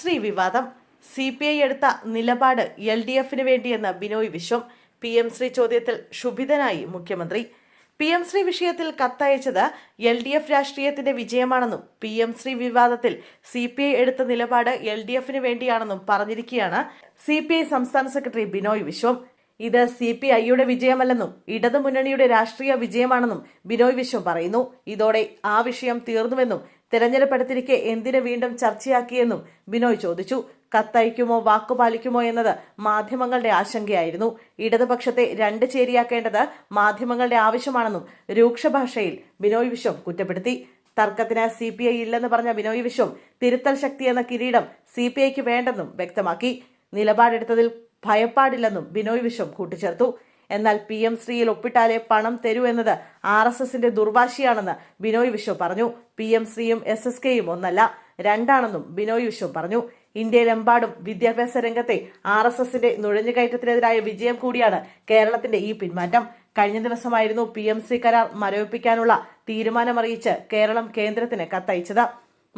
ശ്രീ വിവാദം. C P I എടുത്ത നിലപാട് എൽ ഡി എഫിന് വേണ്ടിയെന്ന് ബിനോയ് വിശ്വം. പി എം ശ്രീ ചോദ്യത്തിൽ ക്ഷുഭിതനായി മുഖ്യമന്ത്രി. പി എം ശ്രീ വിഷയത്തിൽ കത്തയച്ചത് എൽ ഡി എഫ് രാഷ്ട്രീയത്തിന്റെ വിജയമാണെന്നും പി എം ശ്രീ വിവാദത്തിൽ സി പി ഐ എടുത്ത നിലപാട് എൽ ഡി എഫിന് വേണ്ടിയാണെന്നും പറഞ്ഞിരിക്കുകയാണ് സി പി ഐ സംസ്ഥാന സെക്രട്ടറി ബിനോയ് വിശ്വം. ഇത് സി പി ഐയുടെ വിജയമല്ലെന്നും ഇടതുമുന്നണിയുടെ രാഷ്ട്രീയ വിജയമാണെന്നും ബിനോയ് വിശ്വം പറയുന്നു. ഇതോടെ ആ വിഷയം തീർന്നുവെന്നും തെരഞ്ഞെടുപ്പെടുത്തിരിക്കെ എന്തിന് വീണ്ടും ചർച്ചയാക്കിയെന്നും ബിനോയ് ചോദിച്ചു. കത്തയക്കുമോ വാക്കുപാലിക്കുമോ എന്നത് മാധ്യമങ്ങളുടെ ആശങ്കയായിരുന്നു. ഇടതുപക്ഷത്തെ രണ്ട് ചേരിയാക്കേണ്ടത് മാധ്യമങ്ങളുടെ ആവശ്യമാണെന്നും രൂക്ഷഭാഷയിൽ ബിനോയ് വിശ്വം കുറ്റപ്പെടുത്തി. തർക്കത്തിന് സി പി ഐ ഇല്ലെന്ന് പറഞ്ഞ ബിനോയ് വിശ്വം തിരുത്തൽ ശക്തി എന്ന കിരീടം സി പി ഐക്ക് വേണ്ടെന്നും വ്യക്തമാക്കി. നിലപാടെടുത്തതിൽ ഭയപ്പാടില്ലെന്നും ബിനോയ് വിശ്വം കൂട്ടിച്ചേർത്തു. എന്നാൽ പി എം ശ്രീയിൽ ഒപ്പിട്ടാലേ പണം തരൂ എന്നത് ആർ എസ് എസിന്റെ ദുർവാശിയാണെന്ന് ബിനോയ് വിശ്വ പറഞ്ഞു. പി എം ശ്രീയും എസ് എസ് കെയും ഒന്നല്ല രണ്ടാണെന്നും ബിനോയ് വിശ്വ പറഞ്ഞു. ഇന്ത്യയിലെമ്പാടും വിദ്യാഭ്യാസ രംഗത്തെ ആർ എസ് എസിന്റെ നുഴഞ്ഞുകയറ്റത്തിനെതിരായ വിജയം കൂടിയാണ് കേരളത്തിന്റെ ഈ പിന്മാറ്റം കഴിഞ്ഞ ദിവസമായിരുന്നു പി എം സി കരാർ മരവിപ്പിക്കാനുള്ള തീരുമാനമറിയിച്ച് കേരളം കേന്ദ്രത്തിന് കത്തയച്ചത്.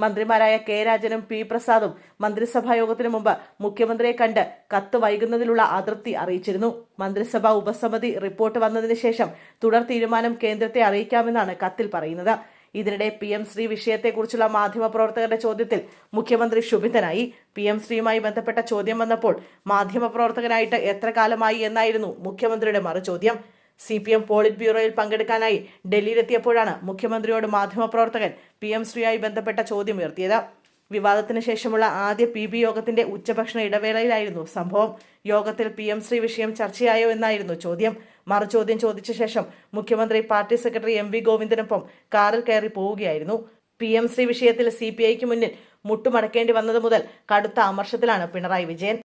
മന്ത്രിമാരായ കെ രാജനും പി പ്രസാദും മന്ത്രിസഭാ യോഗത്തിനു മുമ്പ് മുഖ്യമന്ത്രിയെ കണ്ട് കത്ത് വൈകുന്നതിലുള്ള അതൃപ്തി അറിയിച്ചിരുന്നു. മന്ത്രിസഭാ ഉപസമിതി റിപ്പോർട്ട് വന്നതിന് ശേഷം തുടർ തീരുമാനം കേന്ദ്രത്തെ അറിയിക്കാമെന്നാണ് കത്തിൽ പറയുന്നത്. ഇതിനിടെ പി എം ശ്രീ വിഷയത്തെക്കുറിച്ചുള്ള മാധ്യമപ്രവർത്തകരുടെ ചോദ്യത്തിൽ മുഖ്യമന്ത്രി ക്ഷുഭിതനായി. പി എം ശ്രീയുമായി ബന്ധപ്പെട്ട ചോദ്യം വന്നപ്പോൾ മാധ്യമപ്രവർത്തകനായിട്ട് എത്ര കാലമായി എന്നായിരുന്നു മുഖ്യമന്ത്രിയുടെ മറുചോദ്യം. സി പി എം പോളിറ്റ് ബ്യൂറോയിൽ പങ്കെടുക്കാനായി ഡൽഹിയിലെത്തിയപ്പോഴാണ് മുഖ്യമന്ത്രിയോട് മാധ്യമപ്രവർത്തകൻ പി എം ശ്രീയുമായി ബന്ധപ്പെട്ട ചോദ്യം ഉയർത്തിയത്. വിവാദത്തിന് ശേഷമുള്ള ആദ്യ പി ബി യോഗത്തിന്റെ ഉച്ചഭക്ഷണ ഇടവേളയിലായിരുന്നു സംഭവം. യോഗത്തിൽ പി എം ശ്രീ വിഷയം ചർച്ചയായോ എന്നായിരുന്നു ചോദ്യം. മറുചോദ്യം ചോദിച്ച ശേഷം മുഖ്യമന്ത്രി പാർട്ടി സെക്രട്ടറി എം വി ഗോവിന്ദനൊപ്പം കാറിൽ കയറി പോവുകയായിരുന്നു. പി എം ശ്രീ വിഷയത്തിൽ സി പി ഐക്ക് മുന്നിൽ മുട്ടുമടക്കേണ്ടി വന്നത് മുതൽ കടുത്ത അമർഷത്തിലാണ് പിണറായി വിജയൻ.